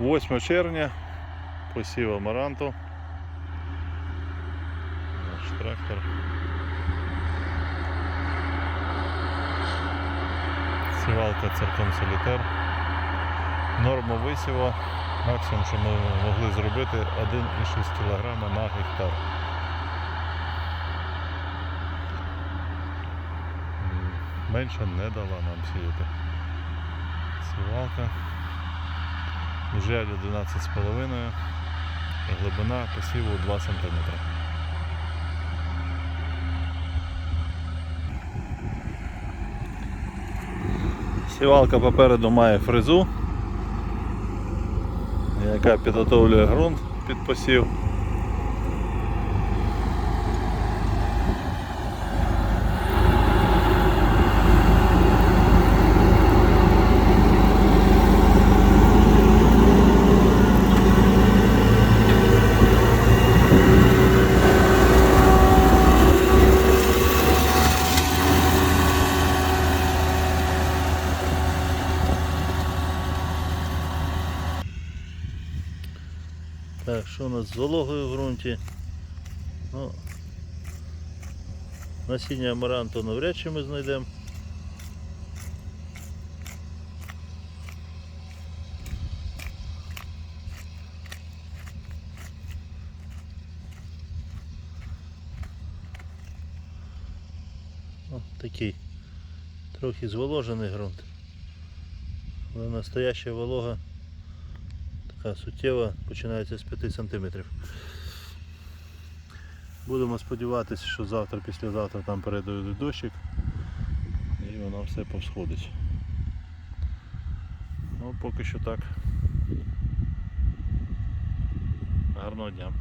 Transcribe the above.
8 червня посів амаранту. Наш трактор. Сівалка церком солітер. Норма висіва. Максимум, що ми могли зробити 1,6 кг на гектар. Менше не дала нам сіяти. Сівалка. Жаль 11,5 глибина посіву 2 см. Сівалка попереду має фрезу, яка підготовлює ґрунт під посів. Так, що у нас з вологою в ґрунті? Ну, насіння амаранту навряд чи ми знайдемо. О, такий трохи зволожений ґрунт. Але настояща волога така суттєва починається з 5 см. Будемо сподіватися, що завтра, післязавтра там передають дощик і воно все повсходить. Ну, поки що так. Гарного дня.